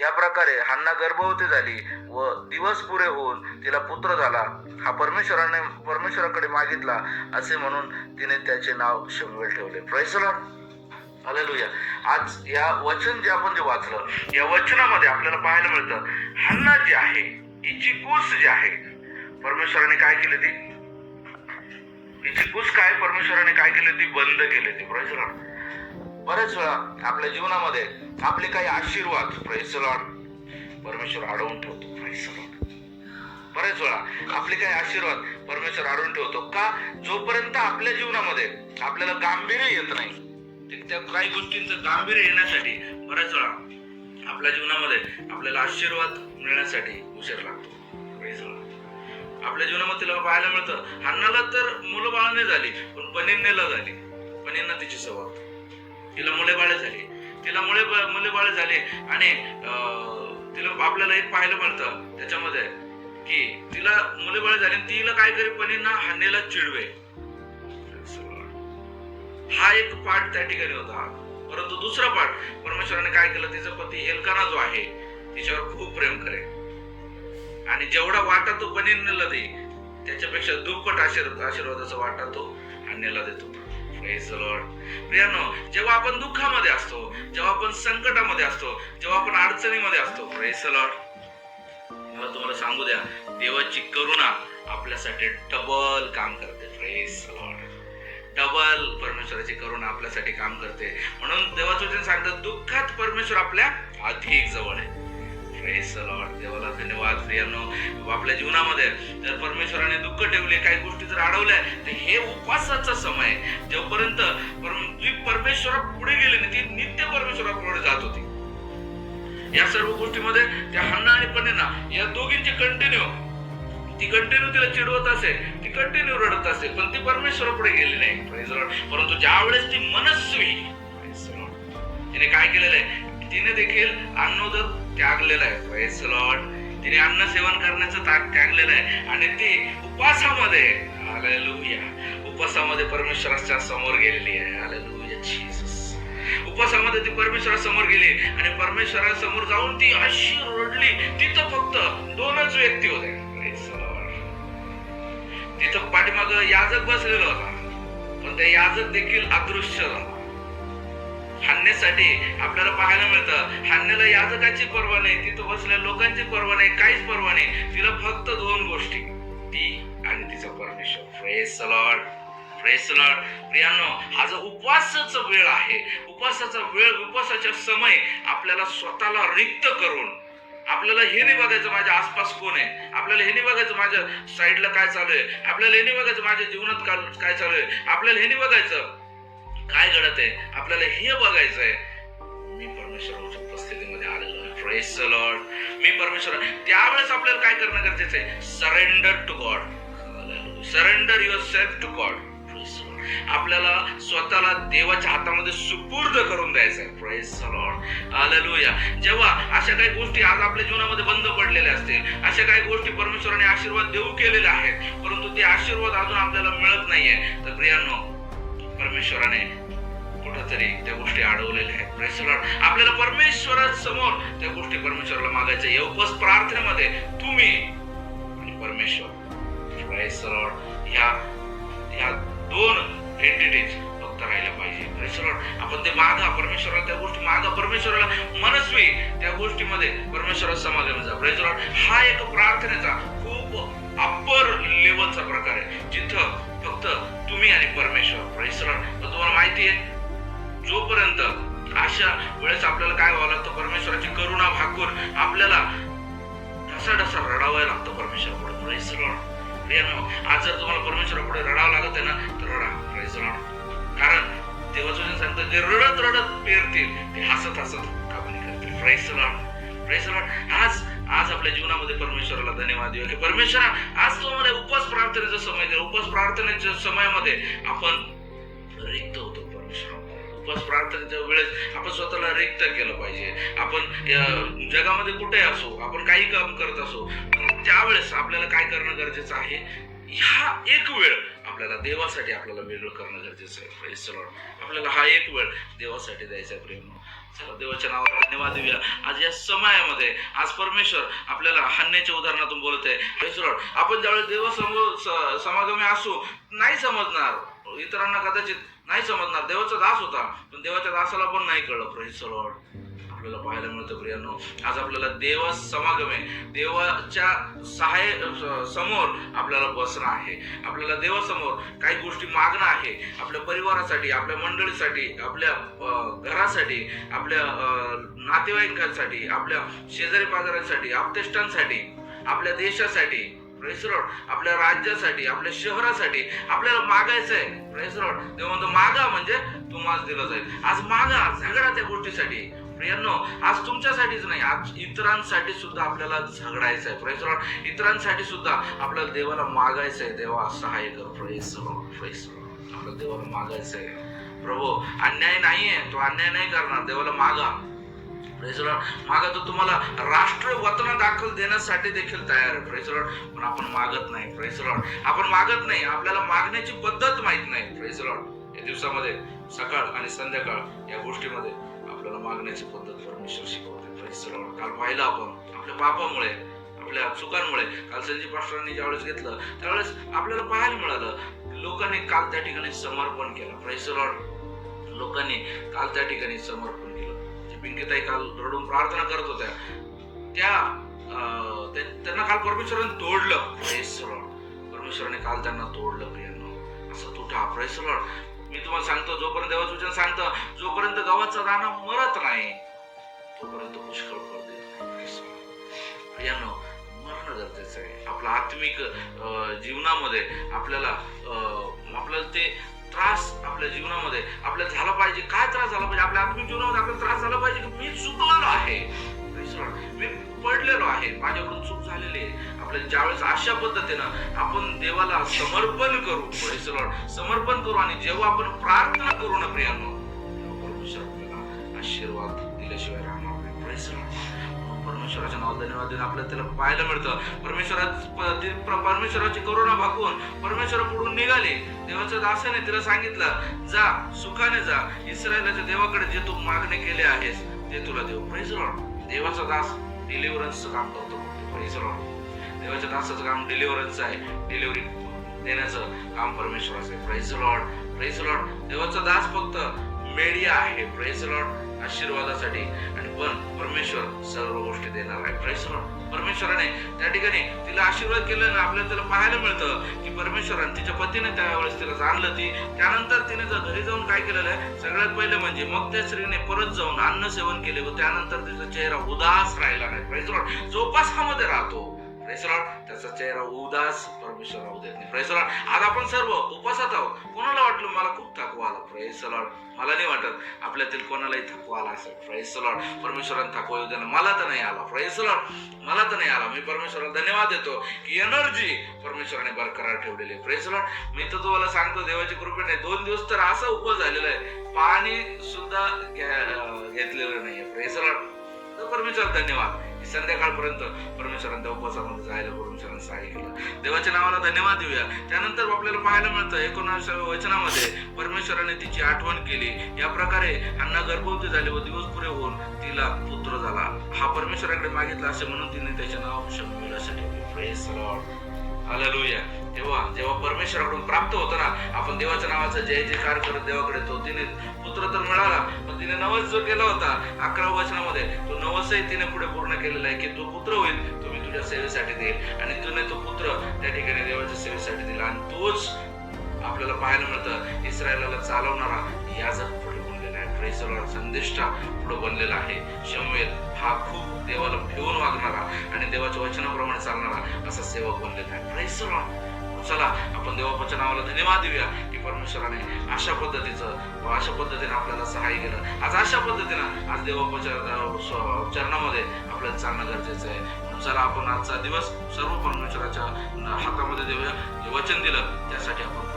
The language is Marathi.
या प्रकारे हन्ना गर्भवती झाली व दिवस पुरे होऊन तिला पुत्र झाला. हा परमेश्वराने परमेश्वराकडे मागितला असे म्हणून तिने त्याचे नाव शमवेल ठेवले. प्రైसला हालेलुया आज या वचन जे आपण जे वाचलं या वचनामध्ये आपल्याला पाहायला मिळतं हन्ना जी आहे हिची कूस जी आहे परमेश्वराने काय केले ती? हिची कूस काय? परमेश्वराने काय केली ती? बंद केली ती. प्రైसला बऱ्याच वेळा आपल्या जीवनामध्ये आपले काही आशीर्वाद प्రైसलॉड परमेश्वर अडवून ठेवतो प्రైसलॉड बऱ्याच वेळा आपले काही आशीर्वाद परमेश्वर अडवून ठेवतो का? जोपर्यंत आपल्या जीवनामध्ये आपल्याला गांभीर्य येत नाही त्या काही गोष्टींचं गांभीर्य येण्यासाठी बऱ्याच वेळा आपल्या जीवनामध्ये आपल्याला आशीर्वाद मिळण्यासाठी उशीर लागतो. आपल्या जीवनामध्ये तिला पाहायला मिळतं अन्नाला तर मुलं बाळाने झाली पण पनिन्नेला झाली. पनिन्ना तिची सवत तिला मुले बाळे झाली. तिला मुले मुले बाळे झाले आणि तिला आपल्याला एक पाहायला मिळतं त्याच्यामध्ये की तिला मुले बाळे झाले आणि तिला काय करी पनींना हन्नेला चिडवे. हा एक पाठ त्या ठिकाणी होता. परंतु दुसरा पाठ परमेश्वराने काय केलं? तिचा पती एलकाना जो आहे तिच्यावर खूप प्रेम करे आणि जेवढा वाटा तो पनीरला दे त्याच्यापेक्षा दुप्पट आशीर्वाद आशीर्वादाचा वाटा तो अन्याला देतो. प्रियानो जेव्हा आपण दुःखामध्ये असतो जेव्हा आपण संकटामध्ये असतो जेव्हा आपण अडचणीमध्ये असतो प्रेस लॉर्ड मला तुम्हाला सांगू द्या देवाची करुणा आपल्यासाठी डबल काम करते. प्रेस लॉर्ड डबल परमेश्वराची करुणा आपल्यासाठी काम करते. म्हणून देवाचं वचन सांगतं दुःखात परमेश्वर आपल्या अधिक जवळ आहे. देवाला धन्यवाद. प्रियांनो आपल्या जीवनामध्ये जर परमेश्वराने दुःख ठेवले काही गोष्टी जर अडवल्या तर हे उपवासाचा समय आहे. जोपर्यंत परमेश्वरा पुढे गेली नाही ती नित्य परमेश्वरापुढे जात होती. या सर्व गोष्टीमध्ये त्या हन्ना आणि पन्नेना या दोघींची कंटिन्यू ती कंटिन्यू तिला चिडवत असे ती कंटिन्यू रडत असे पण ती परमेश्वरापुढे गेली नाही. Praise परंतु ज्या वेळेस ती मनस्वी तिने काय केलेलं आहे? तिने देखील अन्नोदक त्यागलेलं आहे. Praise तिने अन्न सेवन करण्याचं त्यागलेलं आहे. आणि ती उपासामध्ये हालेलुया उपवासामध्ये परमेश्वराच्या समोर गेलेली आहे. हालेलुया जीसस उपासामध्ये ती परमेश्वरासमोर गेली आणि परमेश्वरासमोर जाऊन ती अशी रडली तिथं फक्त दोनच व्यक्ती होते. तिथं पाठीमाग याजक बसलेला होता. पण ते याजक देखील अदृश्य झाला. हाणण्यासाठी आपल्याला पाहायला मिळतं. हाणण्याला याजकाची पर्वा नाही तिथं बसलेल्या लोकांची पर्वा नाही काहीच पर्वा नाही. तिला फक्त दोन गोष्टी ती आणि तिचा परमेश्वर. फ्रेस लॉर्ड फ्रेस लॉर्ड प्रियानो हा जो उपवासाचा वेळ आहे उपवासाचा वेळ उपवासाचा समय आपल्याला स्वतःला रिक्त करून आपल्याला हे नाही बघायचं माझ्या आसपास कोण आहे आपल्याला हे नाही बघायचं माझ्या साईडला काय चालू आहे आपल्याला हे नाही बघायचं माझ्या जीवनात काय चालू आहे आपल्याला हे नाही बघायचं. काय घडत आहे? आपल्याला हे बघायचं आहे. मी परमेश्वराच्या उपस्थितीमध्ये आलेलो आहे. फ्रेस लॉर्ड मी परमेश्वर त्यावेळेस आपल्याला काय करणं गरजेचं आहे? Surrender to God surrender yourself to God आपल्याला स्वतःला देवाच्या हातामध्ये सुपूर्द करून द्यायचं आहे. प्रेस लॉर्ड हालेलुया जेव्हा अशा काही गोष्टी आज आपल्या जीवनामध्ये बंद पडलेल्या असतील अशा काही गोष्टी परमेश्वराने आशीर्वाद देऊ केलेल्या आहेत परंतु ते आशीर्वाद अजून आपल्याला मिळत नाहीये. तर प्रियांनो परमेश्वराने कुठंतरी त्या गोष्टी अडवलेल्या आहेत. Praise आपल्याला परमेश्वरासमोर त्या गोष्टी परमेश्वराला मागायच्या या प्रार्थनेमध्ये तुम्ही आणि परमेश्वर. Praise ह्या ह्या दोन एंटिटीज फक्त राहिल्या पाहिजे. Praise आपण ते मागा परमेश्वराला त्या गोष्टी मागा परमेश्वराला मनस्वी त्या गोष्टीमध्ये परमेश्वरात समाधान जा Praise हा एक प्रार्थनेचा खूप अप्पर लेवलचा प्रकार आहे. जिथं फक्त तुम्ही आणि परमेश्वर. Praise तर तुम्हाला माहिती आहे जोपर्यंत अशा वेळेस आपल्याला काय व्हावं लागतं परमेश्वराची करुणा भागून आपल्याला ढसा ढसा रडावं लागतं परमेश्वरापुढे Praise आज जर तुम्हाला परमेश्वरापुढे रडावं लागत आहे ना तर रडा. Praise कारण देवाचं सांगतं जे रडत रडत पेरतील ते हसत हसत कापणी करतील. Praise the आज आज आपल्या जीवनामध्ये परमेश्वराला धन्यवाद देऊ. की परमेश्वरा आज तो आम्हाला उपवास प्रार्थनेचा समय दे. उपवास प्रार्थनेच्या समयामध्ये आपण रिक्त होतो परमेश्वर. उपवास प्रार्थनेच्या वेळेस आपण स्वतःला रिक्त केलं पाहिजे. आपण जगामध्ये कुठे असो आपण काही काम करत असो त्यावेळेस आपल्याला काय करणं गरजेचं आहे? ह्या एक वेळ आपल्याला देवासाठी आपल्याला वेगळं करणं गरजेचं आहे. Praise the आपल्याला हा एक वेळ देवासाठी द्यायचा आहे प्रेम. चला देवाच्या नावाला धन्यवाद देऊया. आज या समयामध्ये आज परमेश्वर आपल्याला हाण्याच्या उदाहरणातून बोलत आहे. Praise आपण ज्यावेळेस देवासमोर समागमी असू नाही समजणार. इतरांना कदाचित नाही समजणार. देवाचा दास होता पण देवाच्या दासाला पण नाही कळलं. Praise the आपल्याला पाहायला मिळतं प्रियांनो. आज आपल्याला देवा समागम आहे. देवाच्या सहाय समोर आपल्याला बसणं आहे. आपल्याला देवासमोर काही गोष्टी मागणं आहे. आपल्या परिवारासाठी आपल्या मंडळीसाठी आपल्या घरासाठी आपल्या नातेवाईकांसाठी आपल्या शेजारी पाजाऱ्यांसाठी आपतेष्टांसाठी आपल्या देशासाठी Praise आपल्या राज्यासाठी आपल्या शहरासाठी आपल्याला मागायचं आहे Praise देव म्हणतो मागा म्हणजे तुम्हाला दिलं जाईल. आज मागा झगडा त्या गोष्टीसाठी. प्रियांनो आज तुमच्यासाठीच नाही आज इतरांसाठी सुद्धा आपल्याला झगडायचं आहे Praise इतरांसाठी सुद्धा आपल्याला देवाला मागायचं आहे देवा सहाय्य कर प्रेस the आपल्याला देवाला मागायचं आहे प्रभू अन्याय नाहीये. तो अन्याय नाही करणार. देवाला मागा. Praise मागा तो तुम्हाला राष्ट्र वतना दाखल देण्यासाठी देखील तयार आहे. Praise पण आपण मागत नाही. Praise आपण मागत नाही. आपल्याला मागण्याची पद्धत माहीत नाही. Praise या दिवसामध्ये सकाळ आणि संध्याकाळ या गोष्टीमध्ये आपल्याला मागण्याची पद्धत परमेश्वर शिकवते. Praise काल पाहिलं आपण आपल्या पापामुळे आपल्या चुकांमुळे. काल संजीव पास्टरांनी ज्यावेळेस घेतलं त्यावेळेस आपल्याला पाहायला मिळालं लोकांनी काल त्या ठिकाणी समर्पण केलं. Praise लोकांनी काल त्या ठिकाणी समर्पण केलं. जे पिंकीताई काल रडून प्रार्थना करत होत्या त्या त्यांना काल परमेश्वराने तोडलं. Praise परमेश्वराने काल त्यांना तोडलं प्रियांना. असं तुटा. Praise. मी तुम्हाला सांगतो जोपर्यंत देवाचं वचन सांगतं जोपर्यंत गव्हाचा दाणा मरत नाही तोपर्यंत पुष्कळ फळ देत नाही. मरणं गरजेचं आहे. आपल्या आत्मिक जीवनामध्ये आपल्याला आपल्याला ते त्रास आपल्या जीवनामध्ये आपल्याला झाला पाहिजे. काय त्रास झाला पाहिजे? आपल्या आत्मिक जीवनामध्ये आपल्याला त्रास झाला पाहिजे की मी चुकलेलो आहे. Praise मी पडलेलो आहे. माझ्याकडून चूक झालेली आहे. आपल्या ज्यावेळेस अशा पद्धतीनं आपण देवाला समर्पण करू परिसर समर्पण करू आणि जेव्हा आपण प्रार्थना करू ना प्रियांनो परमेश्वर आपल्याला आशीर्वाद दिल्याशिवाय राहणार नाही. Praise परमेश्वराच्या धन्यवाद देऊन आपल्याला त्याला पाहायला मिळतं. परमेश्वरा परमेश्वराची करुणा भागवून परमेश्वर पुढून निघाले. देवाच्या दासाने तिला सांगितलं जा सुखाने जा. इस्रायलाच्या देवाकडे जे तू मागणे केले आहेस ते तुला देऊ. प्रेस लॉर्ड देवाचा दास डिलिव्हरन्सचं काम करतो प्रेज देवाच्या दासाचं काम डिलिव्हरन्सचं आहे. डिलिव्हरी देण्याचं काम परमेश्वराचं आहे. प्रेज लॉर्ड प्रेज लॉर्ड देवाचा दास फक्त मीडिया आहे. प्राईज लॉर्ड आशीर्वादासाठी. आणि पण परमेश्वर सर्व गोष्टी देणार आहे. परमेश्वराने त्या ठिकाणी तिला आशीर्वाद केलं ना आपल्याला त्याला पाहायला मिळतं की परमेश्वराने तिच्या पतीने त्यावेळेस तिला जाणलं ती. त्यानंतर तिने जर घरी जाऊन काय केलेलं आहे? सगळ्यात पहिले म्हणजे मग त्या स्त्रीने परत जाऊन अन्न सेवन केले व त्यानंतर तिचा चेहरा उदास राहिला नाही. जोपासामध्ये राहतो. प्रेसरा त्याचा चेहरा उदास परमेश्वर राहू देत नाही. प्रेसरा आज आपण सर्व उपासात आहोत. कोणाला वाटलं मला खूप थकवा आला? Praise मला नाही वाटत. आपल्यातील कोणालाही थकवा आला असेल. Praise the थकवा येऊ देणार मला तर नाही आला. Praise मला तर नाही आला. मी परमेश्वराला धन्यवाद देतो की एनर्जी परमेश्वराने बरकरार ठेवलेली आहे. Praise मी तर तुम्हाला सांगतो देवाची कृपेने दोन दिवस तर असा उपवास झालेला आहे. पाणी सुद्धा घ्या- घेतलेलं नाहीये. Praise the तर परमेश्वर धन्यवाद. संध्याकाळपर्यंत परमेश्वराने त्या उपवासामध्ये जायला परमेश्वरांना सहाय्य देवाच्या नावाला धन्यवाद देऊया. त्यानंतर आपल्याला पाहायला मिळतं एकोणावीसाव्या वचनामध्ये परमेश्वराने तिची आठवण केली. या प्रकारे अण्णा गर्भवती झाली व दिवस पुरे होऊन तिला पुत्र झाला. हा परमेश्वराकडे मागितला असे म्हणून तिने त्याचे नाव शमुएल असे ठेवले. प्रेस लॉर्ड हालेलुया तेव्हा जेव्हा परमेश्वराकडून प्राप्त होतं ना आपण देवाच्या नावाचा जय जयकार करत देवाकडे तो तिने पुत्र तर मिळाला पण तिने नवस जो केला होता अकरा वचनामध्ये तो नवसही तिने पुढे पूर्ण केलेला आहे की तो पुत्र होईल तो मी तुझ्या सेवेसाठी देईल. आणि तुने तो पुत्र त्या ठिकाणी देवाच्या सेवेसाठी दिला. आणि तोच आपल्याला पाहायला मिळतं इस्रायलाला चालवणारा याजक पुढे संदेष्टा पुढे बनलेला आहे. शमवेल हा खूप देवाला भिवून वागणारा आणि देवाच्या वचनाप्रमाणे चालणारा असा सेवक बनलेला आहे. Praise चला आपण देवाच्या नावाला धन्यवाद देऊया की परमेश्वराने अशा पद्धतीचं व अशा पद्धतीने आपल्याला सहाय्य केलं. आज अशा पद्धतीनं आज देवाच्या चरणामध्ये आपल्याला चालणं गरजेचं आहे. चला आपण आजचा दिवस सर्व परमेश्वराच्या हातामध्ये देऊया. जे वचन दिलं त्यासाठी आपण